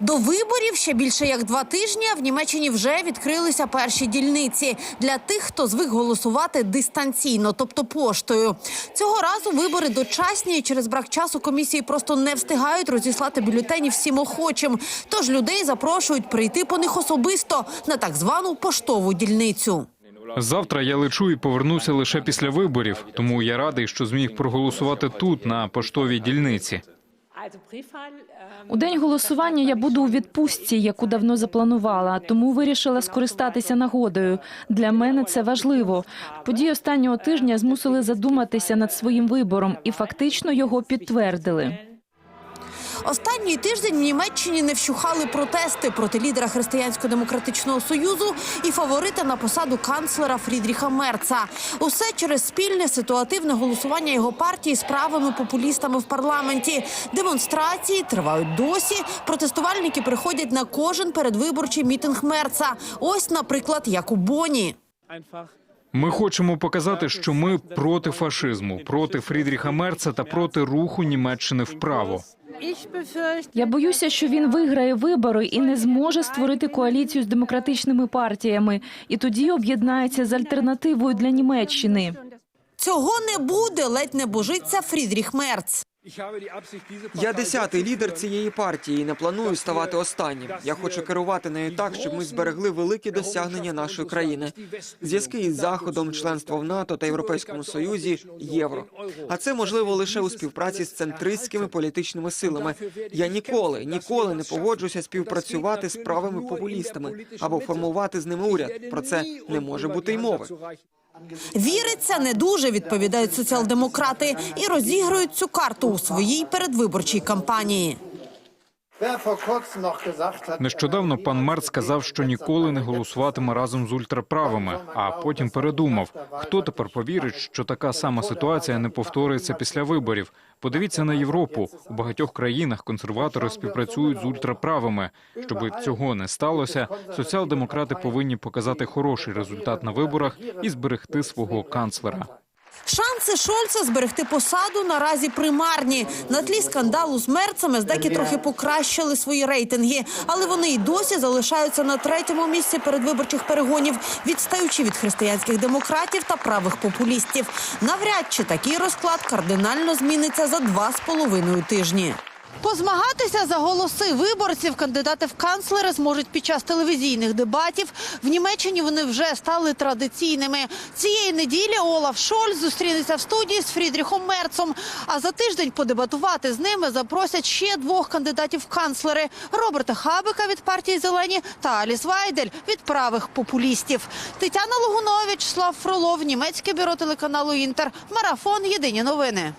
До виборів ще більше як два тижні. В Німеччині вже відкрилися перші дільниці для тих, хто звик голосувати дистанційно, тобто поштою. Цього разу вибори дочасні і через брак часу комісії просто не встигають розіслати бюлетені всім охочим. Тож людей запрошують прийти по них особисто на так звану поштову дільницю. Завтра я лечу і повернуся лише після виборів, тому я радий, що зміг проголосувати тут, на поштовій дільниці. У день голосування я буду у відпустці, яку давно запланувала, тому вирішила скористатися нагодою. Для мене це важливо. Події останнього тижня змусили задуматися над своїм вибором і фактично його підтвердили. Останній тиждень Німеччині не вщухали протести проти лідера Християнсько-демократичного союзу і фаворита на посаду канцлера Фрідріха Мерца. Усе через спільне ситуативне голосування його партії з правими популістами в парламенті. Демонстрації тривають досі. Протестувальники приходять на кожен передвиборчий мітинг Мерца. Ось, наприклад, як у Боні. Ми хочемо показати, що ми проти фашизму, проти Фрідріха Мерца та проти руху Німеччини вправо. Я боюся, що він виграє вибори і не зможе створити коаліцію з демократичними партіями, і тоді об'єднається з альтернативою для Німеччини. Цього не буде, ледь не божиться Фрідріх Мерц. Я десятий лідер цієї партії і не планую ставати останнім. Я хочу керувати нею так, щоб ми зберегли великі досягнення нашої країни. Зв'язки із заходом, членство в НАТО та Європейському Союзі, євро. А це можливо лише у співпраці з центристськими політичними силами. Я ніколи, ніколи не погоджуся співпрацювати з правими популістами або формувати з ними уряд. Про це не може бути й мови. Віриться не дуже, відповідають соціал-демократи, і розіграють цю карту у своїй передвиборчій кампанії. Нещодавно пан Мерц сказав, що ніколи не голосуватиме разом з ультраправими, а потім передумав. Хто тепер повірить, що така сама ситуація не повториться після виборів? Подивіться на Європу. У багатьох країнах консерватори співпрацюють з ультраправими. Щоби цього не сталося, соціал-демократи повинні показати хороший результат на виборах і зберегти свого канцлера. Шанси Шольца зберегти посаду наразі примарні. На тлі скандалу з мерцами здеки трохи покращили свої рейтинги, але вони й досі залишаються на третьому місці передвиборчих перегонів, відстаючи від християнських демократів та правих популістів. Навряд чи такий розклад кардинально зміниться за два з половиною тижні. Позмагатися за голоси виборців кандидати в канцлери зможуть під час телевізійних дебатів. В Німеччині вони вже стали традиційними. Цієї неділі Олаф Шольц зустрінеться в студії з Фрідріхом Мерцом. А за тиждень подебатувати з ними запросять ще двох кандидатів в канцлери: Роберта Хабека від партії Зелені та Аліс Вайдель від правих популістів. Тетяна Логунович, Слав Фролов, німецьке бюро телеканалу Інтер. Марафон. Єдині новини.